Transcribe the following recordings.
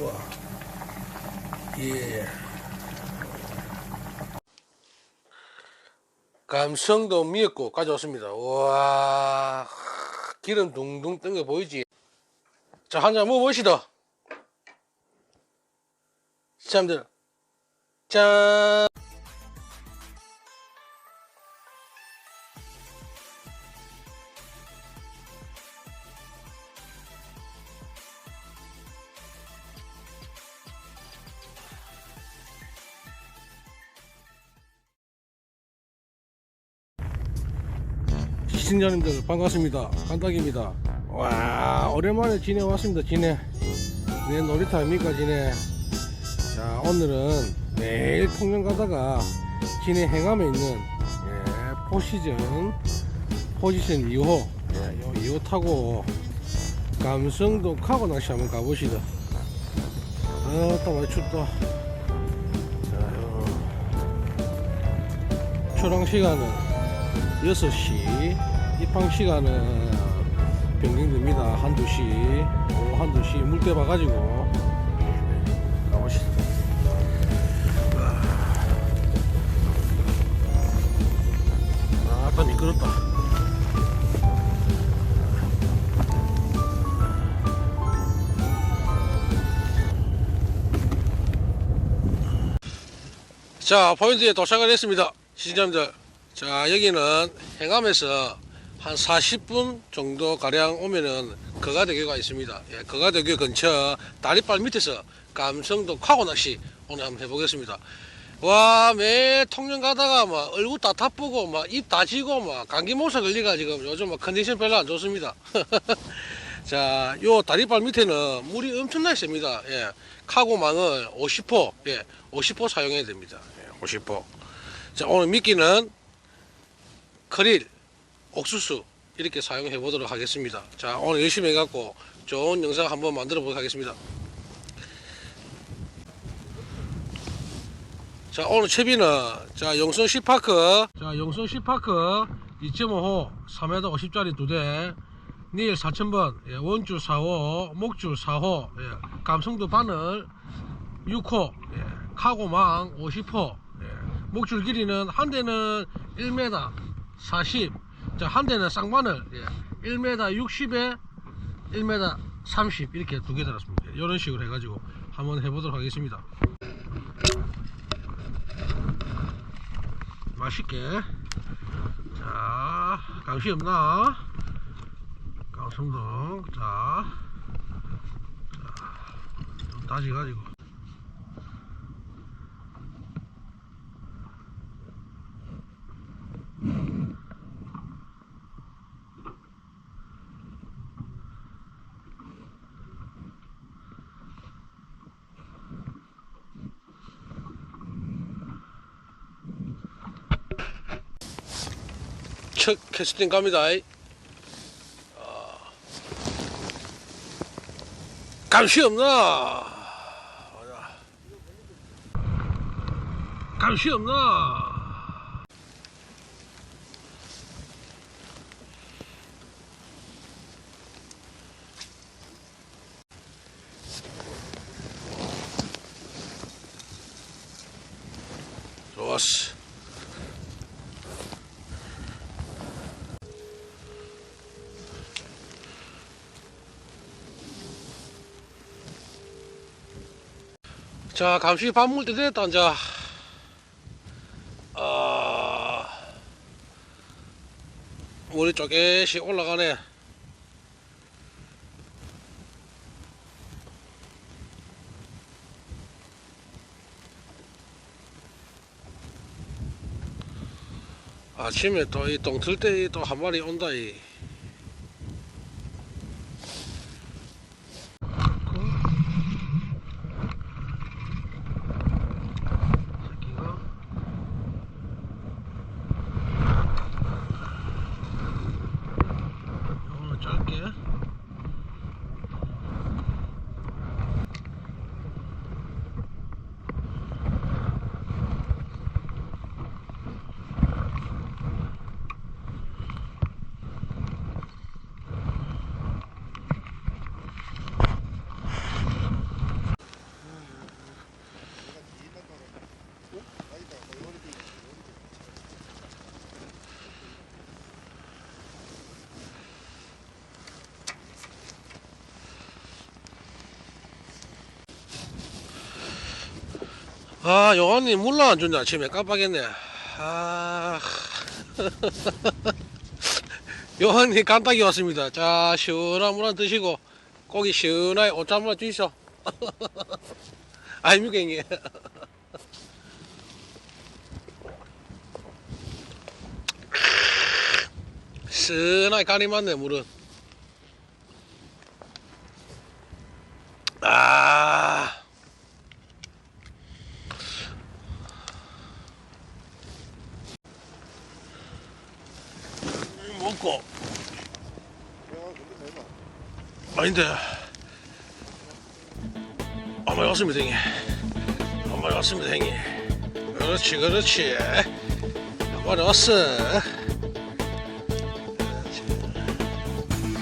우와. 예. 감성도 미역국 가져왔습니다. 와, 기름 둥둥 뜬거 보이지? 자, 한 잔 먹어보시다. 시청자들, 짠! 시청자님들 반갑습니다. 간딱입니다. 와 오랜만에 진해 왔습니다. 진해 내 놀이터 아닙니까 진해. 자 오늘은 매일 통영 가다가 진해 행암에 있는 예, 포시즌 포지션 2호 예, 요 2호 타고 감성도 카고 낚시 한번 가보시다. 아따 많이 춥다. 자, 요 초랑 시간은 6시 입항 시간은 변경됩니다. 한두 시 오후 한두 시. 물때 봐가지고. 가보시다 아따 미끄럽다. 자 포인트에 도착을 했습니다. 시청자님들. 자 여기는 행암에서 한 40분 정도 가량 오면은 거가대교가 있습니다. 예, 거가대교 근처 다리발 밑에서 감성도 카고 낚시 오늘 한번 해보겠습니다. 와, 매 통영 가다가 막 얼굴 다 타쁘고 막 입 다 지고 막 감기 몸살 걸리가 지금 요즘 막 컨디션 별로 안 좋습니다. 자, 요 다리발 밑에는 물이 엄청나게 셉니다. 예, 카고망을 50포, 예, 50포 사용해야 됩니다. 예, 50포. 자, 오늘 미끼는 크릴, 옥수수 이렇게 사용해 보도록 하겠습니다. 자 오늘 열심히 해갖고 좋은 영상 한번 만들어 보도록 하겠습니다. 자 오늘 채비는 자 용성 시파크 자 용성 시파크 2.5호 3m 50짜리 두대 닐 4000번 예, 원줄 4호 목줄 4호 예, 감성도 바늘 6호 예, 카고망 50호 예, 목줄 길이는 한 대는 1m 40 자, 한 대는 쌍바늘 예. 1m 60에 1m 30 이렇게 두 개 달았습니다. 이런 식으로 해가지고 한번 해보도록 하겠습니다. 맛있게 자 강시 없나? 강성동 자, 자, 좀 다져가지고 첫 캐스팅 갑니다. 아. 감시 없나? 감시 없나? 자, 감시 밥 먹을 때 됐다, 이제. 아, 물이 조금씩 올라가네. 아침에 또이 동틀 때 또 한 마리 온다, 이. 아, 요한님 물로 안 준다. 아침에 깜빡했네. 아. 요한님 깜빡이 왔습니다. 자, 시원한 물 한 드시고, 고기 시원하게 옷 한번 주시오. 아닙니까, 형님? 시원하게 간이 맞네, 물은. 아. 먹고. 아닌데. 어머니 왔습니다 형님. 어머니 왔습니다 형님. 그렇지 그렇지. 어머니 왔어.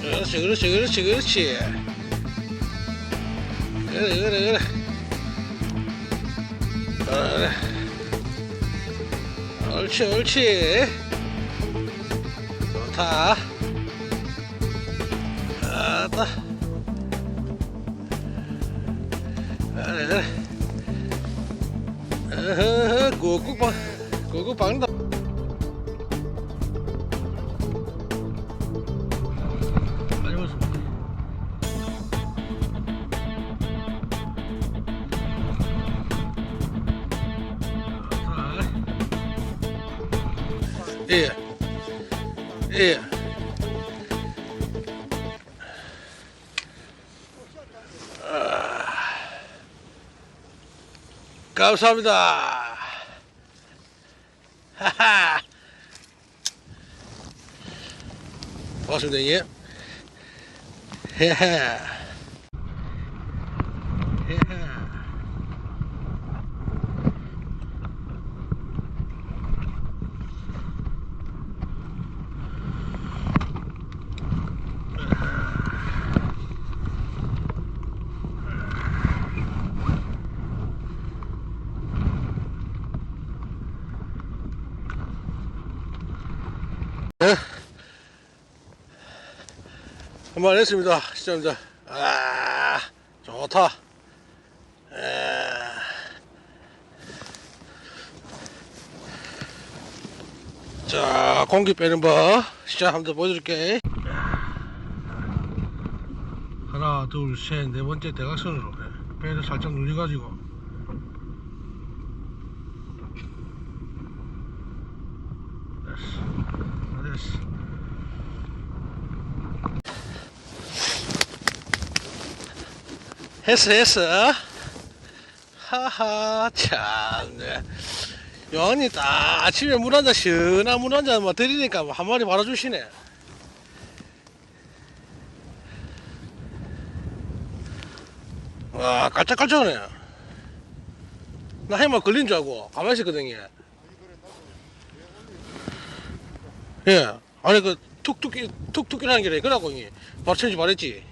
그렇지 그렇지 그렇지 그렇지. 그래 그래 그래. 그래. 옳지 옳지 좋다. 아따. 그래, 그 감사합니다. 하하. 고맙습니다, 예. 헤헤. 헤헤. 한번 했습니다 시청자. 아 좋다. 에. 자 공기 빼는 법 시작 한번 보여줄게. 하나 둘 셋 네 번째 대각선으로. 배를 살짝 눌려가지고 됐어 됐어 했어 했어 하하 참네. 요한이 딱 아침에 물 한 잔 시원한 물 한잔막 드리니까 뭐한 마리 바로 주시네. 와 깔짝깔짝하네. 나 해마 걸린 줄 알고 가만히 있었거든요. 예 아니 그 툭툭 툭툭이라는 게 그러고 바로 천지 말했지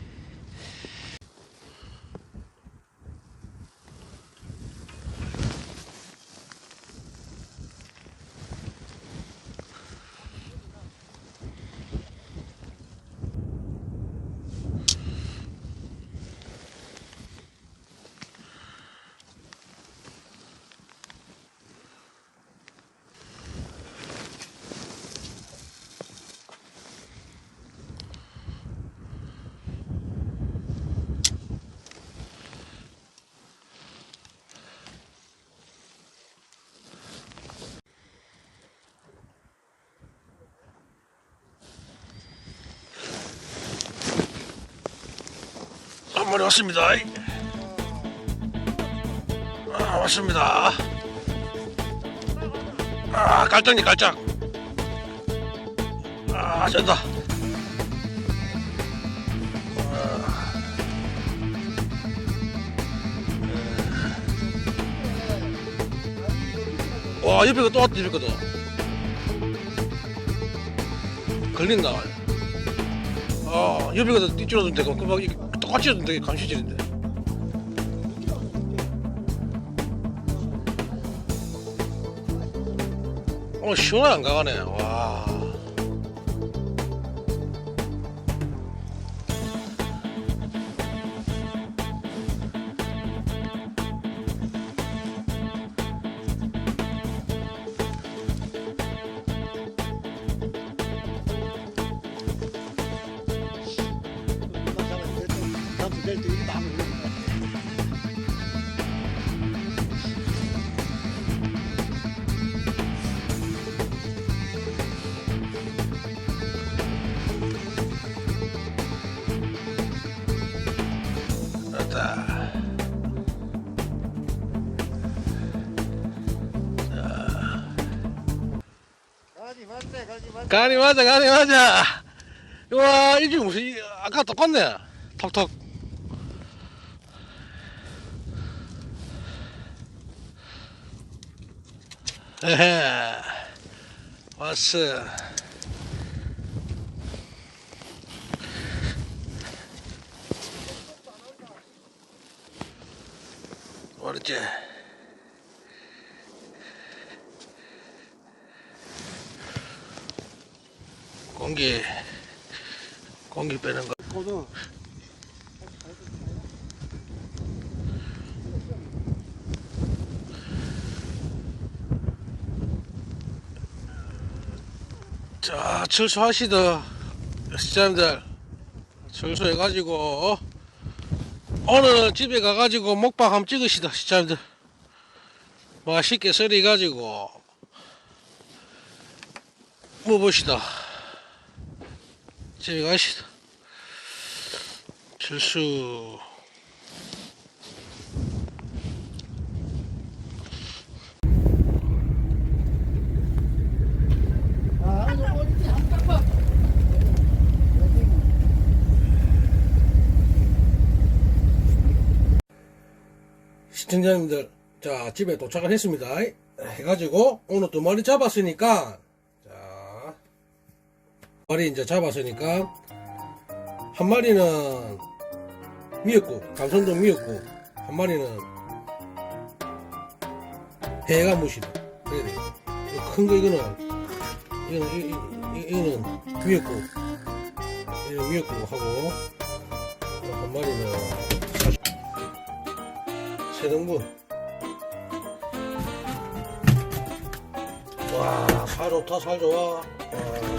마리 왔습니다. 아, 왔습니다. 아, 깔짝니 깔짝. 아, 된다. 와, 옆에 거또 왔다, 옆에 거도. 걸린다. 아, 옆에 거도 띠줄어도 되고, 이게 똑 같이 해도 되게 감시질인데. 어, 시원하게 안 가가네. 와. 맞대 가지 맞대. 가니 맞아, 가니 맞아. 와, 이게 무슨, 이- 아까 똑같네. 톡톡. 에헤. 왔어. 어렵지? 공기 공기 빼는 거. 자, 철수하시다. 시장님들, 철수해가지고, 오늘은 집에 가가지고 먹방 한번 찍으시다, 시장님들. 맛있게 썰어가지고, 먹읍시다. 집에 가시다. 봐. 시청자님들, 자, 집에 도착을 했습니다. 해가지고, 오늘 두 마리 잡았으니까, 자, 마리 이제 잡았으니까, 한 마리는 미역국, 감성동 미역국, 한 마리는 해가 무시다. 그래야 돼. 큰거 이거는, 이거는, 이거는 미역국, 이거는 미역국 하고, 한 마리는 세 등분. 와, 살 좋다, 살 좋아. 와.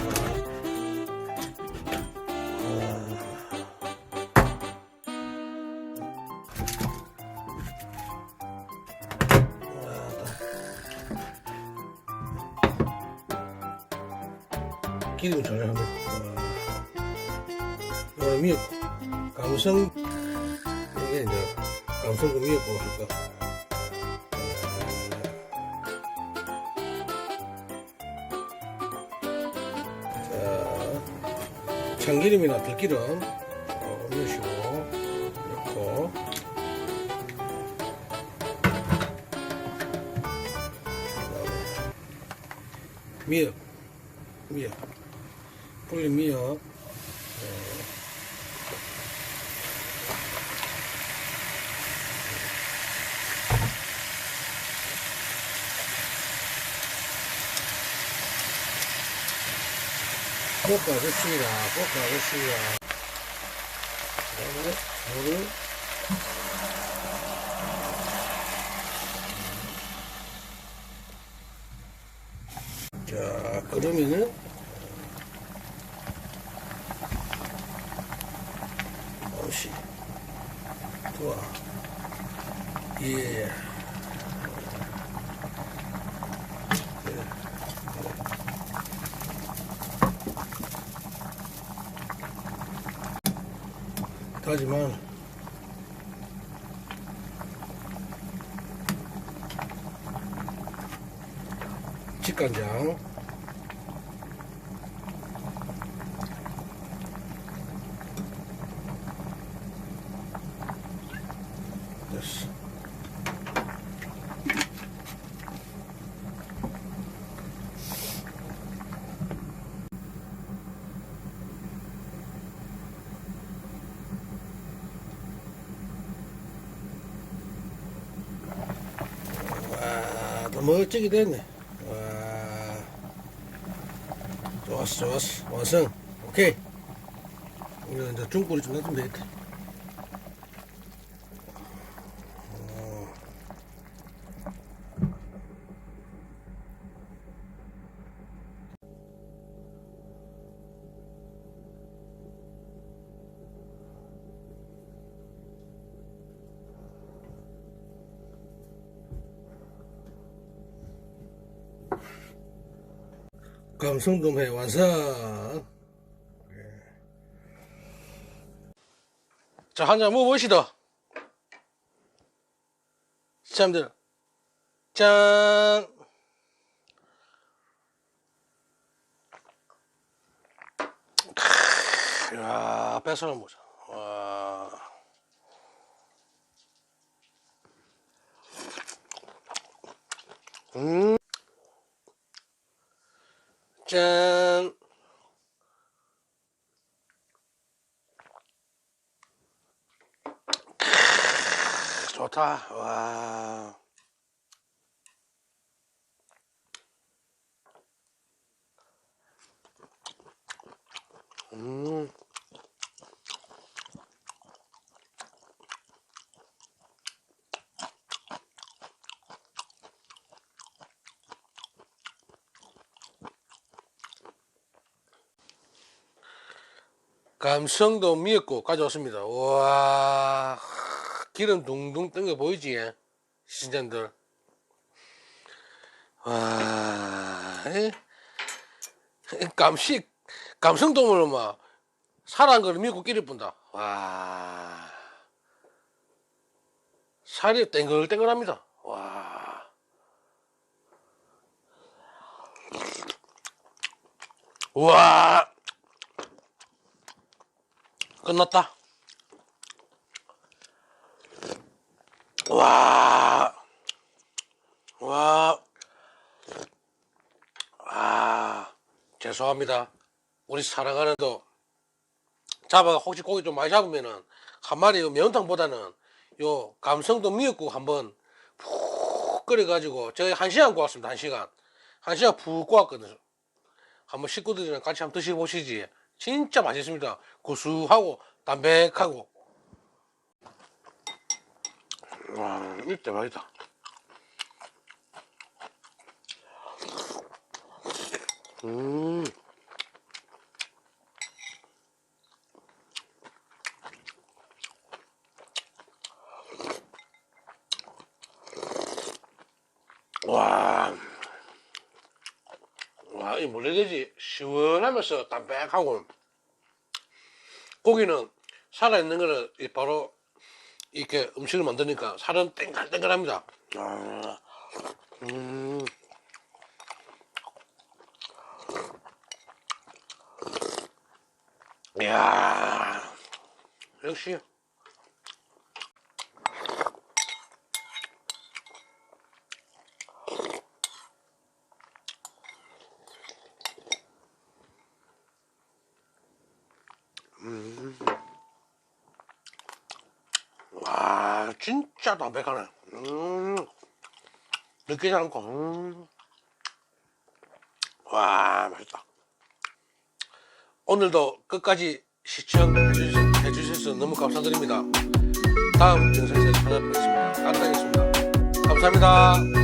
전혀 한번. 와, 미역. 감성, 이게 이제, 감성 그 미역국 할까. 자, 참기름이나 들기름 어, 넣고 미역 미역 불린 미역 볶아줬습니다. 볶아줬습니다. 그 다음에 물을 자, 그러면은 어시 좋아 예. 하지만 직간장 됐어 와, 더 멋지게 됐네. 와, 좋았어, 좋았어. 완성. 오케이. 이제 이제 중불이 좀 놔두면 되겠다. 감성돔회 완성. 예. 자, 한잔 먹어보시다. 시청자들. 짠! 크, 야, 뺏어는 보자. 와. 음. 짠. 크, 좋다. 와. 음. 감성도 미역국 가져왔습니다. 와, 기름 둥둥 뜬 거 보이지? 신전들. 와, 이- 이 감식, 감성돔을 막, 살아한 거를 미역국 끼리 뿐다. 와, 살이 땡글땡글합니다. 와. 와. 끝났다. 와, 와, 아, 죄송합니다. 우리 사랑하는 도 잡아가 혹시 고기 좀 많이 잡으면은 한 마리 요 매운탕보다는 요 감성도 미역국 한번 푹 끓여가지고 저희 한 시간 구웠습니다. 한 시간. 한 시간 푹 구웠거든요. 한번 식구들이랑 같이 한번 드셔보시지. 진짜 맛있습니다. 구수하고 담백하고. 와, 진짜 맛있다. 음. 와. 와, 이 물레돼지 시원하면서 담백하고 고기는 살아있는 거를 이 바로 이렇게 음식을 만드니까 살은 땡글땡글합니다. 아, 음. 이야, 역시. 와, 진짜 담백하네. 음, 느끼지 않고, 음. 와, 맛있다. 오늘도 끝까지 시청해 주셔서 너무 감사드립니다. 다음 영상에서 찾아뵙겠습니다. 감사하겠습니다. 감사합니다.